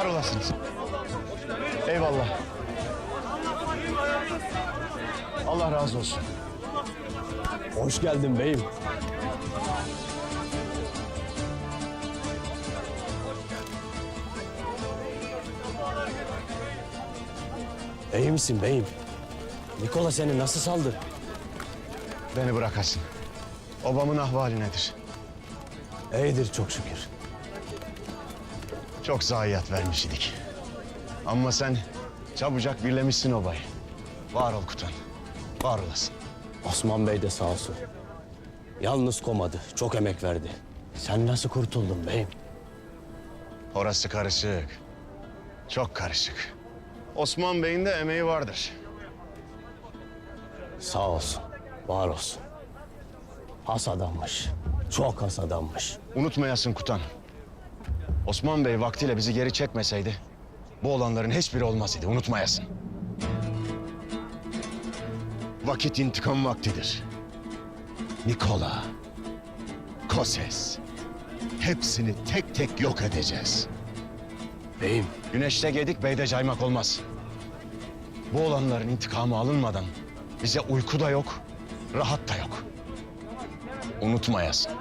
Var olasınız. Eyvallah. Allah razı olsun. Hoş geldin beyim. İyi misin beyim? Nikola seni nasıl saldı? Beni bırakasın. Obamın ahvali nedir? İyidir çok şükür. Çok zayiat vermiş idik. Ama sen çabucak birlemişsin obayı. Var ol Kutan. Var olasın. Osman Bey de sağ olsun. Yalnız komadı, çok emek verdi. Sen nasıl kurtuldun beyim? Orası karışık. Çok karışık. Osman Bey'in de emeği vardır. Sağ olsun, var olsun. Has adammış, çok has adammış. Unutmayasın Kutan. Osman Bey vaktiyle bizi geri çekmeseydi... ...bu olanların hiçbiri olmaz idi. Unutmayasın. Vakit intikam vaktidir. Nikola, Koses... ...hepsini tek tek yok edeceğiz. Beyim, Güneşte gedik beyde caymak olmaz. Bu olanların intikamı alınmadan... ...bize uyku da yok, rahat da yok. Unutmayasın.